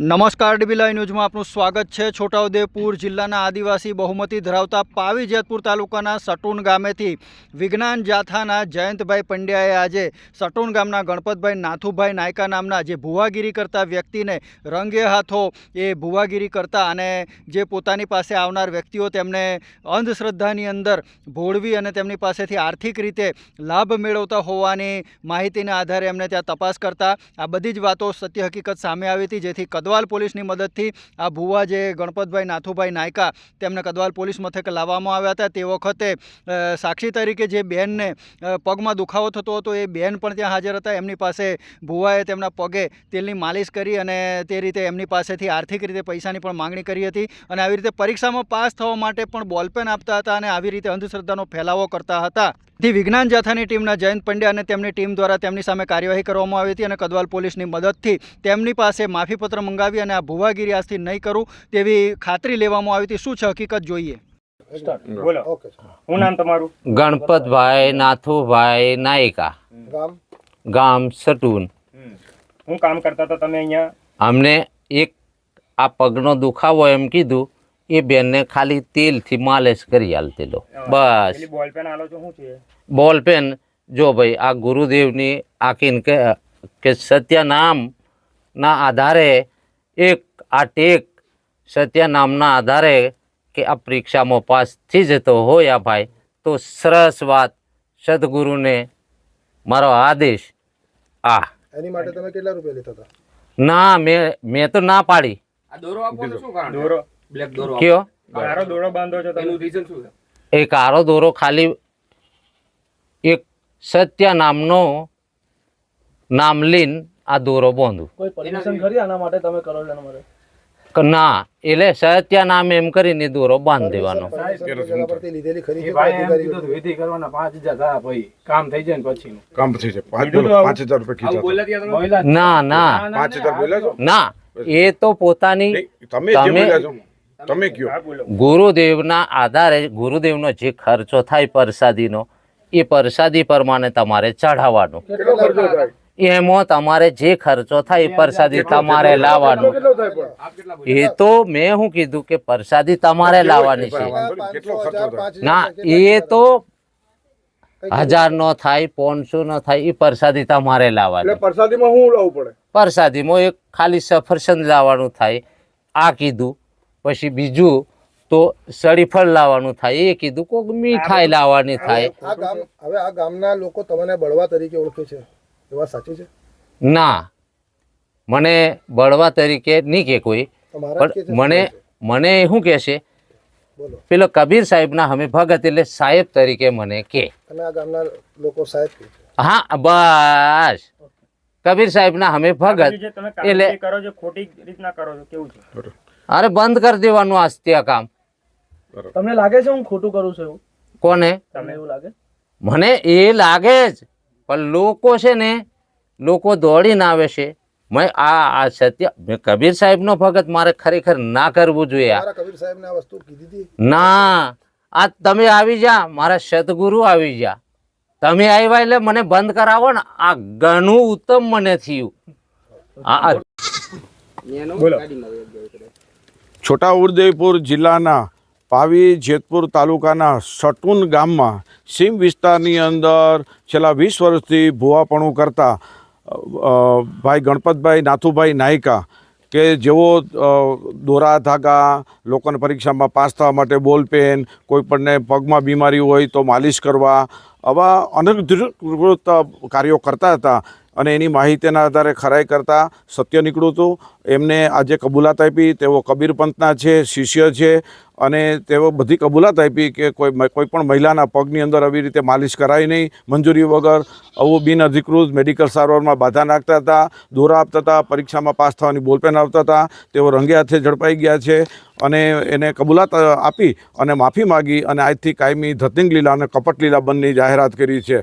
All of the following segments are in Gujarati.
નમસ્કાર ડીબીલાઈ ન્યૂઝમાં આપનું સ્વાગત છે. છોટાઉદેપુર જિલ્લાના આદિવાસી બહુમતી ધરાવતા પાવી જેતપુર તાલુકાના સટુન ગામેથી વિજ્ઞાન જાથાના જયંતભાઈ પંડ્યાએ આજે સટુન ગામના ગણપતભાઈ નાથુભાઈ નાયકા નામના જે ભુવાગીરી કરતા વ્યક્તિને રંગે હાથો એ ભુવાગીરી કરતા અને જે પોતાની પાસે આવનાર વ્યક્તિઓ તેમને અંધશ્રદ્ધાની અંદર ભોળવી અને તેમની પાસેથી આર્થિક રીતે લાભ મેળવતા હોવાની માહિતીના આધારે એમને ત્યાં તપાસ કરતા આ બધી જ વાતો સત્ય હકીકત સામે આવી હતી, જેથી કદવાલ પોલીસની મદદથી આ ભુવા જે ગણપતભાઈ નાથુભાઈ નાયકા તેમને કદવાલ પોલીસ મથકે લાવવામાં આવ્યા હતા. તે વખતે સાક્ષી તરીકે જે બેનને પગમાં દુખાવો થતો હતો, એ બેન પણ ત્યાં હાજર હતા. એમની પાસે ભુવાએ તેમના પગે તેલની માલિશ કરી અને તે રીતે એમની પાસેથી આર્થિક રીતે પૈસાની પણ માંગણી કરી હતી અને આવી રીતે પરીક્ષામાં પાસ થવા માટે પણ બોલપેન આપતા હતા અને આવી રીતે અંધશ્રદ્ધાનો ફેલાવો કરતા હતા. થી વિજ્ઞાન જાથાની ટીમના જયંત પંડ્યા અને તેમની ટીમ દ્વારા તેમની સામે કાર્યવાહી કરવામાં આવી હતી અને કદવાલ પોલીસની મદદથી તેમની પાસે માફીપત્ર મંગાવી અને આ ભુવાગીરી આજથી નહીં કરું તેવી ખાતરી લેવામાં આવી હતી. શું છે હકીકત જોઈએ? બોલો. ઓકે નામ તમારું? ગણપતભાઈ નાથુભાઈ નાયકા. ગામ? ગામ સટુન. હું કામ કરતા હતા તમે અહીંયા? અમને એક આ પગનો દુખાવો એમ કીધું એ બેનને ખાલી તેલથી માલિશ કરી આલતેલો બસ. બોલપેન બોલ આલો છો શું છે? બોલ પેન જો ભાઈ આ ગુરુદેવની આકીન કે કે સત્ય નામના આધારે એક આ ટેક સત્ય નામના આધારે કે આ પરીક્ષામાં પાસ થઈ જતો હોય આ ભાઈ તો સરસ વાત. સદગુરુને મારો આદેશ. આ. એની માટે તમે કેટલા રૂપિયા લેતા હતા? ના મેં મેં તો ના પાડી. એક દોરો આપવાનો શું કારણ? દોરો. બ્લેક દોરો કયો? મારો દોરો બાંધો છો એનું રીઝન શું છે? એ કારો દોરો ખાલી એક સત્ય નામનો નામ લઈને આ દોરો બાંધું. કોઈ પરમિશન ખરી? આના માટે તમે કરો છો એના કે ના એટલે સત્ય નામ એમ કરીને દોરો બાંધી દેવાનો. કામ થઈ જાય પછી કામ થઈ ના ના ના. એ તો પોતાની તમે જે તમે- કયો? ગુરુદેવના આધારે ગુરુદેવનો જે ખર્ચો થાય પ્રસાદીનો એ પ્રસાદી પ્રમાણે તમારે ચઢાવવાનો. કેટલો ખર્ચો થાય? એમાં તમારે જે ખર્ચો થાય એ પ્રસાદી તમારે લાવવાનો. એ તો મેં શું કીધું કે પ્રસાદી તમારે લાવવાની છે. ના એ તો હજાર નો થાય પોનસો નો થાય એ પ્રસાદી તમારે લાવવાની. પ્રસાદીમાં શું લાવવું પડે? પ્રસાદીમાં એક ખાલી સફરસંદ લાવવાનું થાય આ કીધું. પછી બીજું તો સળીફળ લાવવાનું થાય એ કીધું. કોઈક મીઠાઈ લાવવાની થાય. આ ગામ હવે આ ગામના લોકો તમને બળવા તરીકે ઓળખે છે. એ વાત સાચી છે? ના. મને બળવા તરીકે નહીં કે કોઈ. પણ મને મને શું કહે છે? પેલો કબીર સાહેબના અમે ભગત એટલે સાહેબ તરીકે મને કે. ગામના લોકો સાહેબ હા બસ. કબીર સાહેબના અમે ભગત એટલે- કરો છો ખોટી રીતના કરો છો કેવું છે? અરે બંધ કરી દેવાનું આ ત્યાં કામ. તમને લાગે છે હું ખોટું કરું છું કોને? તમને એવું લાગે? મને એ લાગે જ. પણ લોકો છે ને લોકો દોડીને આવે છે. મેં આ આ સત્ય કબીર કબીર સાહેબનો ભગત મારે ખરેખર ના કરવું જોઈએ કબીર સાહેબને આ વસ્તુ કીધી હતી? ના આ તમે આવી જા મારા સદગુરુ આવી જા. તમે આવ્યા એટલે મને બંધ કરાવો ને આ ઘણું ઉત્તમ મને થયું. આ આ બોલો. છોટાઉદેપુર જિલ્લાના પાવી જેતપુર તાલુકાના સટુન ગામમાં સીમ વિસ્તારની અંદર છેલ્લા વીસ વર્ષથી ભૂવાપણું કરતા ભાઈ ગણપતભાઈ નાથુભાઈ નાયકા કે જેઓ દોરા ધાગા, લોકોને પરીક્ષામાં પાસ થવા માટે બોલપેન કોઈપણને પગમાં બીમારી હોય તો માલિશ કરવા આવા અનેક કાર્યો કરતા હતા. અને એની માહિતીના આધારે ખરાઈ કરતાં સત્ય નીકળ્યું હતું. એમને આજે કબૂલાત આપી, તેઓ કબીર પંથના છે, શિષ્ય છે અને તેઓ બધી કબૂલાત આપી કે કોઈ કોઈ પણ મહિલાના પગની અંદર આવી રીતે માલિશ કરાય નહીં. મંજૂરી વગર આવું બિનઅધિકૃત મેડિકલ સારવારમાં બાધા નાખતા હતા, દોરા આપતા હતા, પરીક્ષામાં પાસ થવાની બોલપેન આપતા હતા. તેઓ રંગે હાથે ઝડપાઈ ગયા છે અને એને કબૂલાત આપી અને માફી માગી અને આજથી કાયમી ધતિંગ લીલા અને કપટ લીલા બંધની જાહેરાત કરી છે.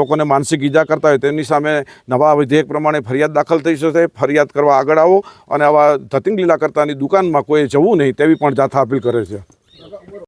લોકોને માનસિક ઈજા કરતા હોય તેની સામે નવા વિધેયક પ્રમાણે ફરિયાદ દાખલ થઈ જશે. ફરિયાદ કરવા આગળ આવો અને આવા ધતિંગ લીલા કરતાની દુકાનમાં કોઈ જવું નહીં તેવી પણ જાથા અપીલ કરે છે.